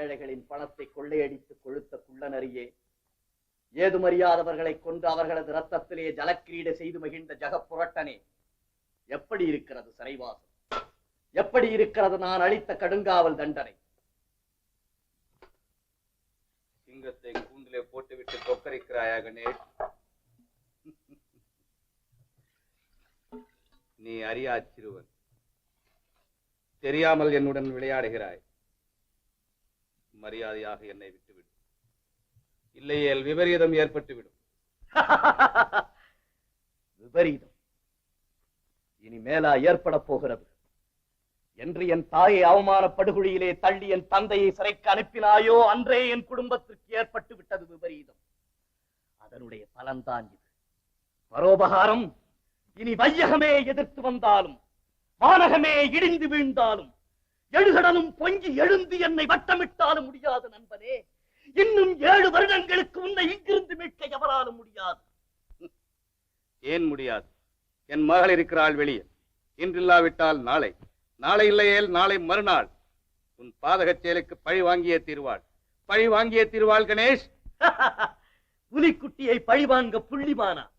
ஏழைகளின் பணத்தை கொள்ளையடித்து கொழுத்த குள்ளனறியே ஏதுமறியாதவர்களை கொண்டு அவர்களது ரத்தத்திலே ஜலக்கிரீடை செய்து மகிழ்ந்த ஜகப்புரட்டனே எப்படி இருக்கிறது சிறைவாசம்? எப்படி இருக்கிறது நான் அளித்த கடுங்காவல் தண்டனை? சிங்கத்தை கூண்டிலே போட்டுவிட்டு கொக்கரிக்கிறாயா கணேஷ் நீ அறியா சிறுவன். தெரியாமல் என்னுடன் விளையாடுகிறாய். மரியாதையாக என்னை விட்டுவிடும் இல்லையேல் விபரீதம் ஏற்பட்டுவிடும். விபரீதம். இனி மேலா ஏற்பட போகிறது. என்று என் தாயை அவமான படுகொழியிலே தள்ளி என் தந்தையை சிறைக்கு அனுப்பினாயோ அன்றே என் குடும்பத்திற்கு ஏற்பட்டு விட்டது விபரீதம். அதனுடைய பலன்தான் இது. பரோபகாரம் இனி வையகமே எதிர்த்து வந்தாலும் வானகமே இடிந்து வீழ்ந்தாலும் எழுகடலும் பொங்கி எழுந்து என்னை வட்டமிட்டாலும் முடியாது நண்பனே. இன்னும் ஏழு வருடங்களுக்கு உன்னை இங்கிருந்து மீட்க எவராலும் முடியாது. ஏன் முடியாது? என் மகள் இருக்கிறாள் வெளியே. இன்றில்லாவிட்டால் நாளை. நாளை இல்லையேல் நாளை மறுநாள். உன் பாதகச் செயலுக்கு பழி வாங்கியே தீர்வாள். பழி வாங்கியே தீர்வாள் கணேஷ். புலிக்குட்டியை பழிவாங்க புள்ளிமானா?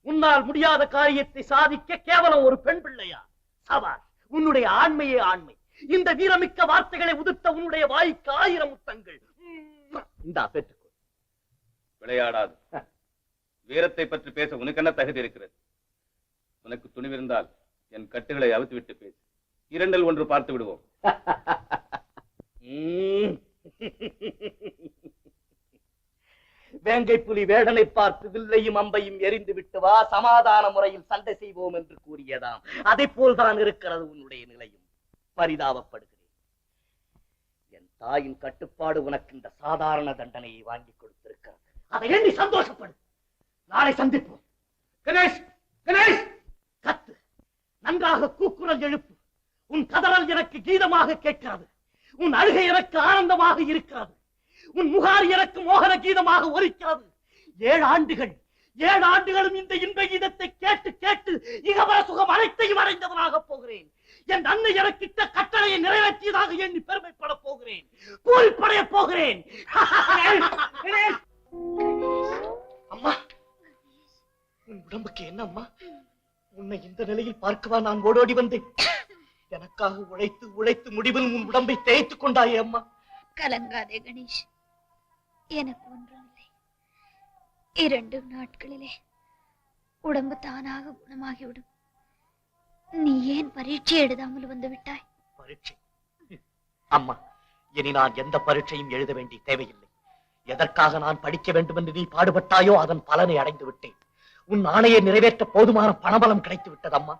உன்னால் முடியாத காரியத்தை சாதிக்க கேவலம் ஒரு பெண் பிள்ளையா? சவால். உன்னுடைய ஆண்மையே ஆண்மை. இந்த வீரமிக்க வார்த்தைகளை உதிர்த்த உன்னுடைய வாய்க்கு ஆயிரம் முத்தங்கள். இந்தா பெற்றுக்கொள். விளையாடாது. வீரத்தை பற்றி பேச உனக்கு என்ன தகுதி இருக்கிறது? உனக்கு துணிவிருந்தால் என் கட்டுகளை அவித்து விட்டு பேசு. இரண்டில் ஒன்று பார்த்து விடுவோம். வேங்கை புலி வேடனை பார்த்து வில்லையும் அம்பையும் எரிந்து விட்டு வா. சமாதான முறையில் சண்டை செய்வோம் என்று கூறியதாம். அதை போல்தான் இருக்கிறது உன்னுடைய நிலையும். பரிதாபப்படுகிறேன். என் தாயின் கட்டுப்பாடு உனக்கு இந்த சாதாரண தண்டனையை வாங்கி கொடுத்திருக்கிறது. அதை எண்ணி சந்தோஷப்படு? நாளை சந்திப்போம். கணேஷ் கணேஷ்! கத்து. நன்றாக கூக்குரல் எழுப்பு. உன் கதறல் எனக்கு கீதமாக கேட்கிறது. உன் அழுகை எனக்கு ஆனந்தமாக இருக்கிறது. உன் முகார் எனக்கு மோகன கீதமாக ஒலிக்கிறது. ஏழு ஆண்டுகள் ஏழு ஆண்டுகளும் இந்த இன்ப கீதத்தை கேட்டு கேட்டு இகவர சுகம் அனைத்தையும் அடைந்தவனாக போகிறேன். என் அன்னை எனக்கிட்ட கட்டளையை நிறைவேற்றியதாக எண்ணி பெருமைப்பட போகிறேன். பூரிப்படைய போகிறேன். அம்மா உன் உடம்புக்கு என்ன அம்மா? உன்னை இந்த நிலையில் பார்க்கவா நான் ஓடோடி வந்தேன். எனக்காக உழைத்து உழைத்து முடிவில் உன் உடம்பை தேய்த்துக் கொண்டாயே அம்மா. கலங்காதே கணேஷ். எனக்கு ஒன்றுமில்லை. இரண்டு நாட்களிலே உடம்பு தானாக குணமாகிவிடும். நீ ஏன் பரீட்சை எழுதாமல் வந்து விட்டாய்? பரீட்சை? அம்மா இனி நான் எந்த பரீட்சையும் எழுத வேண்டிய தேவையில்லை. எதற்காக நான் படிக்க வேண்டும் என்று நீ பாடுபட்டாயோ அதன் பலனை அடைந்து விட்டேன். உன் ஆணையை நிறைவேற்ற போதுமான பணபலம் கிடைத்து விட்டது அம்மா.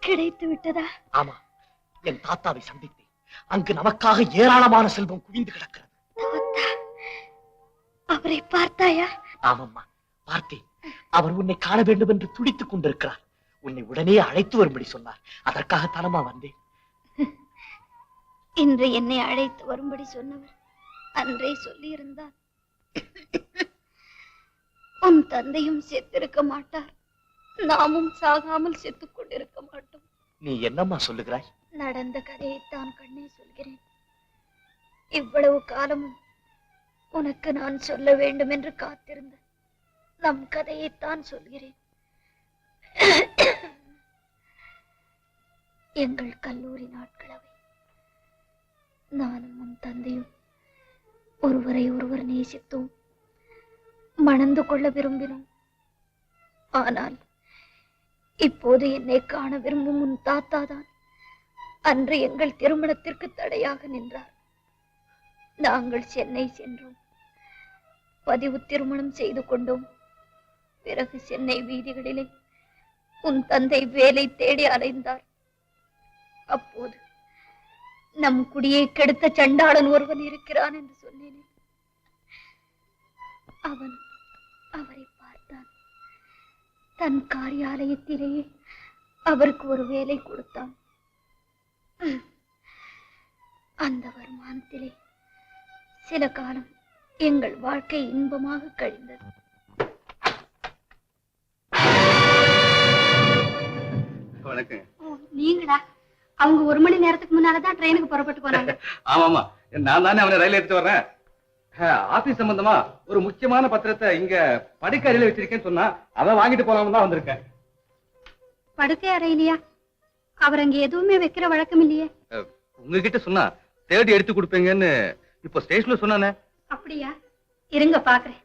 கிடைத்து விட்டதா? ஆமா என் தாத்தாவை சந்தித்தேன். அங்கு நமக்காக ஏராளமான செல்வம் குவிந்து கிடக்கிறது. அவரை பார்த்தாயா? ஆமம்மா பார்த்தேன். அவர் உன்னை காண வேண்டும் என்று துடித்துக் கொண்டிருக்கிறார். உன்னை உடனே அழைத்து வரும்படி சொன்னார். அதற்காக தானமா வந்தேன். இன்று என்னை அழைத்து வரும்படி சொன்னவர் அன்றே சொல்லியிருந்தார். உன் தந்தையும் செத்திருக்க மாட்டார். நாமும் சாகாமல் செத்துக் கொண்டிருக்க மாட்டோம். நீ என்னம்மா சொல்லுகிறாய்? நடந்த கதையைத்தான் கண்ணே சொல்கிறேன். இவ்வளவு காலமும் உனக்கு நான் சொல்ல வேண்டும் என்று காத்திருந்த நம் கதையைத்தான் சொல்கிறேன். எங்கள் கல்லூரி நாட்களவை. நானும் உன் தந்தையும் ஒருவரை ஒருவர் நேசித்தோம். மணந்து கொள்ள விரும்பினோம். ஆனால் இப்போது என்னை காண விரும்பும் உன் தாத்தா தான் அன்று எங்கள் திருமணத்திற்கு தடையாக நின்றார். நாங்கள் சென்னை சென்றோம். பதிவு திருமணம் செய்து கொண்டோம். பிறகு சென்னை வீதிகளிலே உன் தந்தை வேலை தேடி அலைந்தார். அப்போது நம் குடியை கெடுத்த சண்டாளன் ஒருவன் இருக்கிறான் என்று சொன்னேன். அவன் அவரை பார்த்தான். தன் காரியாலயத்திலேயே அவருக்கு ஒரு வேலை கொடுத்தான். அந்த வருமானத்திலே சில காலம் எங்கள் வாழ்க்கை இன்பமாக கழிந்தது. வணக்கம் நீங்களா அவங்க ஒரு மணி நேரத்துக்கு முன்னாலதான் ட்ரெயினுக்கு புறப்பட்டு போனாங்க. நான் தானே அவனை ரயில் எடுத்து வர்றேன். ஆபீஸ் சம்பந்தமா ஒரு முக்கியமான பத்திரத்தை இங்க படுக்கறையில வச்சிருக்கேன்னு சொன்னா அதை வாங்கிட்டு போலாம்னு தான் வந்திருக்கேன். படுக்கை அறையிலையா அவர் அங்க எதுவுமே வைக்கிற வழக்கம் இல்லையே. உங்ககிட்ட சொன்னா தேடி எடுத்து கொடுப்பீங்கன்னு இப்போ ஸ்டேஷன்ல சொன்னானே. அப்படியா? இருங்க பாக்குறேன்.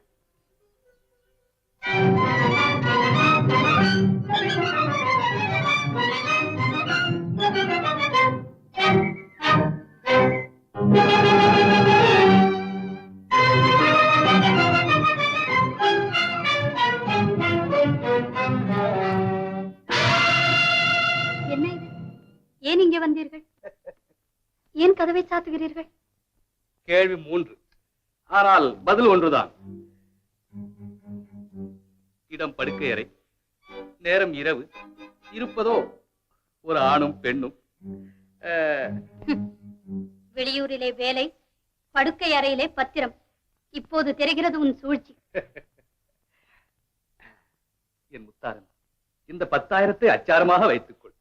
இங்கே வந்தீர்கள்? ஏன் கதவை சாத்துகிறீர்கள்? கேள்வி மூன்று. ஆனால் பதில் ஒன்றுதான். இடம் படுக்கை அறை நேரம் இரவு. இருப்பதோ ஒரு ஆணும் பெண்ணும். வெளியூரிலே வேலை படுக்கை அறையிலே பத்திரம். இப்போது தெரிகிறது உன் சூழ்ச்சி. என் முத்தாரன் இந்த பத்தாயிரத்தை அச்சாரமாக வைத்துக்கொள்.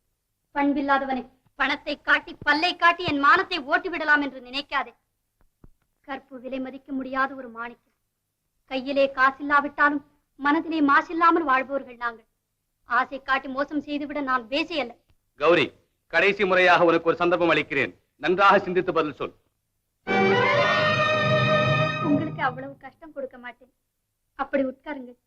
பண்பில்லாதவனை பணத்தை காட்டி பல்லை காட்டி என் மானத்தை ஓட்டி விடலாம் என்று நினைக்காதே. கற்பு விலை மதிக்க முடியாத ஒரு மாணிக்கம். கையிலே காசில்லாவிட்டாலும் மனதிலே மாசில்லாமல் வாழ்பவர்கள் நாங்கள். ஆசை காட்டி மோசம் செய்துவிட நான் பேசி அல்ல. கௌரி கடைசி முறையாக உனக்கு ஒரு சந்தர்ப்பம் அளிக்கிறேன். நன்றாக சிந்தித்து பதில் சொல். உங்களுக்கு அவ்வளவு கஷ்டம் கொடுக்க மாட்டேன். அப்படி உட்காருங்கள்.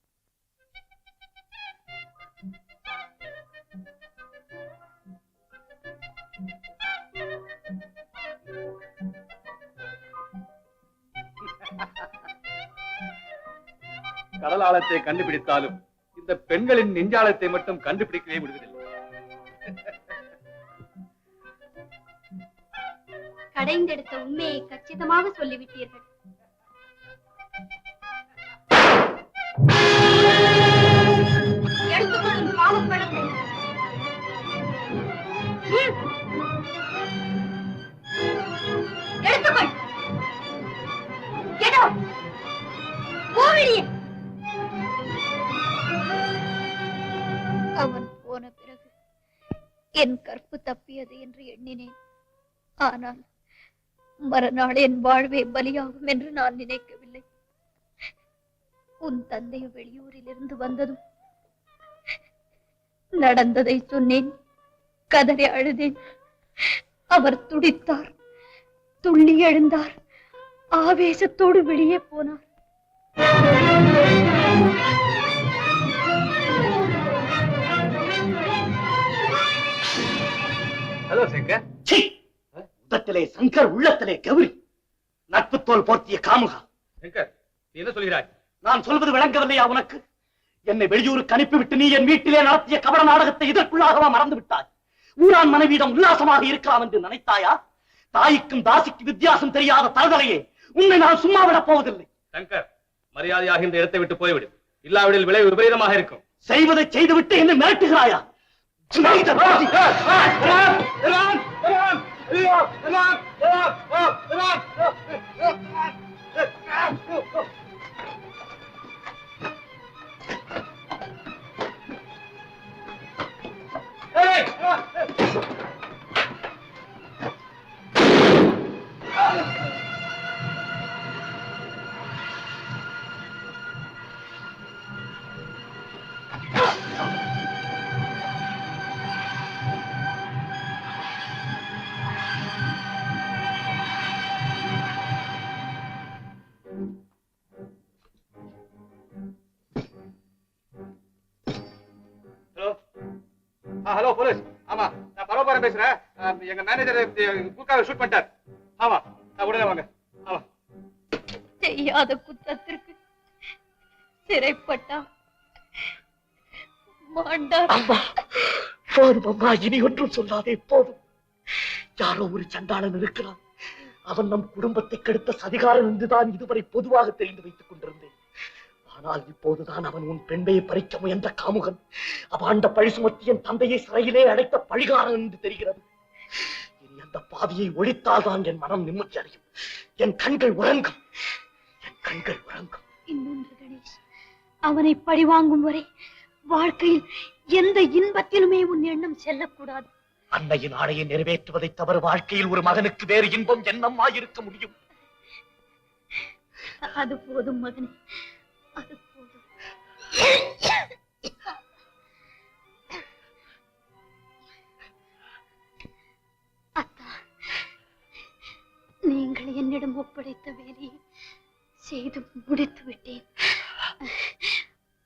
கடல் ஆழத்தை கண்டுபிடித்தாலும் இந்த பெண்களின் நெஞ்சாலத்தை மட்டும் கண்டுபிடிக்கவே முடிவதில்லை. கடைந்தெடுத்த உண்மையை கச்சிதமாக சொல்லிவிட்டீர்கள். எடுத்துக்கொள்ளும் பாவப்பழத்தை எடுத்துக்கொள். எடோ. போவிடியே என் கற்பு தப்பியது என்று எண்ணினேன். ஆனால் மறுநாள் என் வாழ்வே பலியாகும் என்று நான் நினைக்கவில்லை. உன் தந்தை வெளியூரிலிருந்து வந்ததும் நடந்ததை சொன்னேன். கதறி அழுதேன். அவர் துடித்தார் துள்ளி எழுந்தார் ஆவேசத்தோடு வெளியே போனார். சங்கர். சீ! உதட்டிலே சங்கர் உள்ளத்திலே கௌரி. நட்பு தோல் போர்த்திய காமுகா. சங்கர் என்ன சொல்கிறாய்? நான் சொல்வது விளங்கவில்லையா உனக்கு? என்னை வெளியூருக்கு அனுப்பிவிட்டு நீ என் வீட்டிலே நடத்திய கபட நாடகத்தை இதற்குள்ளாகவா மறந்து விட்டாய் ஊரான் மனைவியிடம் உல்லாசமாக இருக்கலாம் என்று நினைத்தாயா? தாய்க்கும் தாசிக்கு வித்தியாசம் தெரியாத தருதலையே உன்னை நான் சும்மா விடப் போவதில்லை. சங்கர் மரியாதையாக இந்த இடத்தை விட்டு போய்விடு. இல்லாவிடில் விளைவு விபரீதமாக இருக்கும். செய்வதை செய்துவிட்டு என்னை மிரட்டுகிறாயா? Hey! எங்க மேனேஜர் குறுக்காக ஷூட் பண்ணிட்டார். ஆமா உடனே வாங்க. ஆமா செய்யாத குற்றத்திற்கு சிறைப்பட்டார். மாண்டார். அம்மா போதும் அம்மா இனி ஒன்றும் சொல்லாதே போதும். யாரோ ஒரு சண்டாளன் இருக்கிறான். அவன் நம் குடும்பத்தை கெடுத்த சதிகாரன் என்றுதான் இதுவரை பொதுவாக தெரிந்து வைத்துக் கொண்டிருந்தேன். ஆனால் இப்போதுதான் அவன் உன் பெண்மையை பறிக்க முயன்ற காமுகன் அவாண்ட பழி சுமத்தி என் தந்தையை சிறையிலே அடைத்த பழிகாரன் என்று தெரிகிறது. இனி அந்த பாவியை ஒழித்தால்தான் என் மனம் நிம்மதி அடையும். என் கண்கள் உறங்கும். என் கண்கள் உறங்கும். இன்னொன்று கணேஷ் அவனை பழிவாங்கும் வரை வாழ்க்கையில் எந்த இன்பத்திலுமே உன் எண்ணம் செல்லக்கூடாது. அன்னையின் ஆணையை நிறைவேற்றுவதை தவிர வாழ்க்கையில் ஒரு மகனுக்கு வேறு இன்பம் என்னம்மா இருக்க முடியும். அது போதும் மகனே அது போதும். உன்னிடம் ஒப்படைத்த வேலையை செய்து முடித்து விட்டேன்.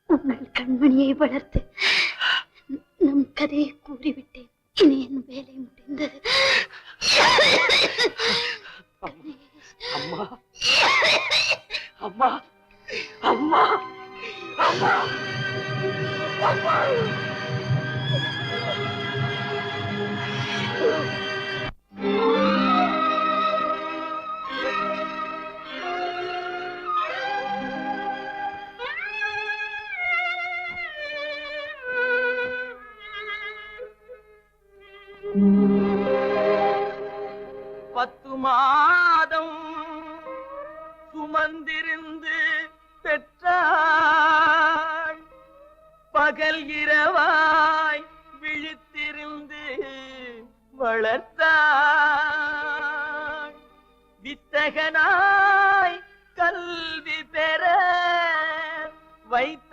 உங்கள் கண்மணியை வளர்த்து நம் கதையை கூறிவிட்டேன். இனி என் வேலை முடிந்தது. அம்மா அம்மா அம்மா அம்மா அம்மா. வளர்த்தாள் வித்தகனாய் கல்வி பெற வைத்த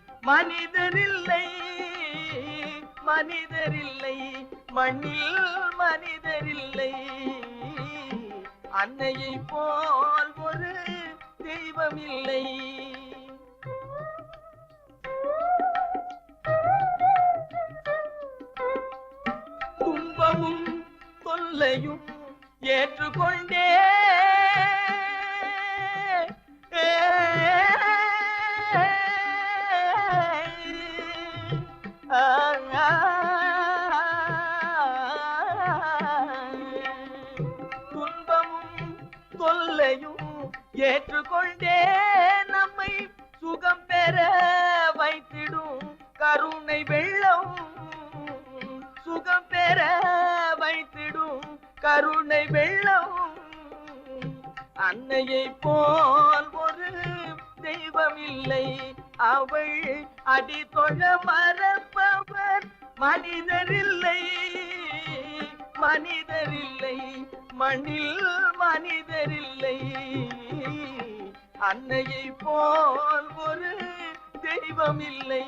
மனிதரில்லை மனிதரில்லை மண்ணில் மனிதரில்லை. அன்னையை போல் ஒரு தெய்வமில்லை. துன்பமும் தொல்லையும் ஏற்றுக்கொண்டே கருணை வெள்ளம் அன்னையை போல் ஒரு தெய்வம் இல்லை அவள் அடி தொழ மறப்பவர் மனிதரில்லை. மனிதரில்லை. மண்ணில் மனிதரில்லை. அன்னையை போல் ஒரு தெய்வம் இல்லை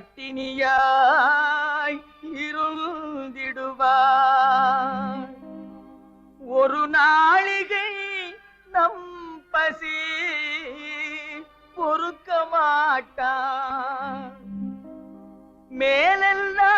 பட்டினியாய் இருந்திடுவார் ஒரு நாளிகை நம் பசி பொறுக்க மாட்டார் மேலெல்லாம்